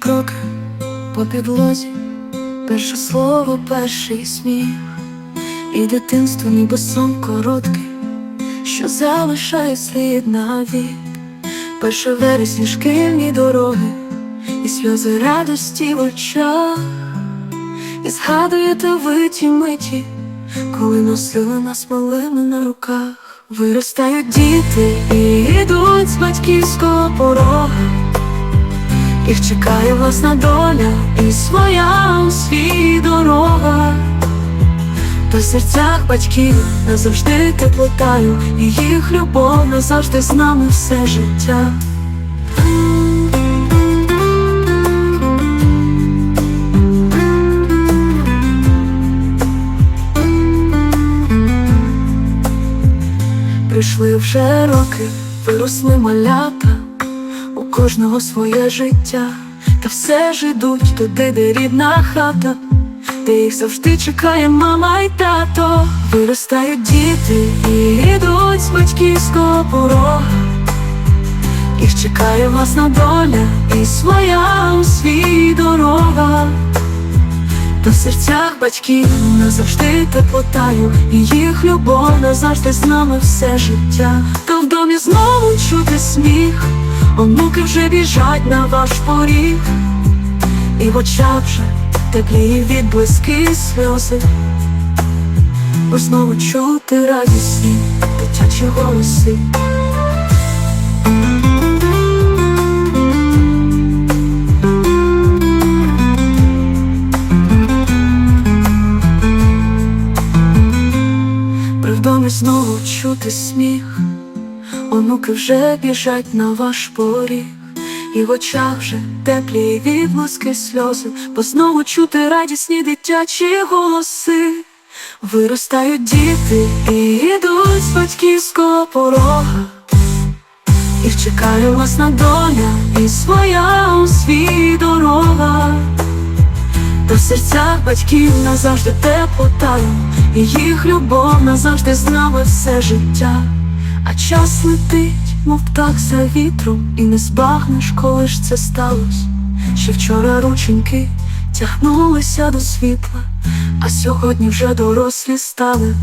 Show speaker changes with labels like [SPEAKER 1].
[SPEAKER 1] кроки по підлозі, перше слово, перший сміх, і дитинство ніби сон короткий, що залишає слід навік, перше вересні шкільні дороги, і сльози радості в очах, і згадуєте ви ті миті, коли носили нас малими на руках, виростають діти і йдуть з батьківського порога. Їх чекає власна доля і своя у свій дорога. В серцях батьків назавжди теплотаю, і їх любов назавжди з нами все життя. Прийшли вже роки, виросли малята, кожного своє життя, та все ж ідуть туди, де рідна хата, де їх завжди чекає мама й тато. Виростають діти і йдуть з батьківського порога. Їх чекає власна доля і своя у свій дорога. Та в серцях батьків назавжди теплотаю, і їх любов назавжди з нами все життя. Та в домі знову чути сміх, онуки вже біжать на ваш поріг, і в очах вже теплі відблиски сльози, бо знову чути радісні дитячі голоси. При знову чути сміх, онуки вже біжать на ваш поріг, і в очах вже теплі відблиски сльози, бо знову чути радісні дитячі голоси. Виростають діти і йдуть з батьківського порога. Їх чекає власна доля і своя у свій дорога. Та в серцях батьків назавжди теплотаю, і їх любов назавжди з нами все життя. А час летить, мов птах за вітром, і не збагнеш, коли ж це сталося. Ще вчора рученьки тягнулися до світла, а сьогодні вже дорослі стали.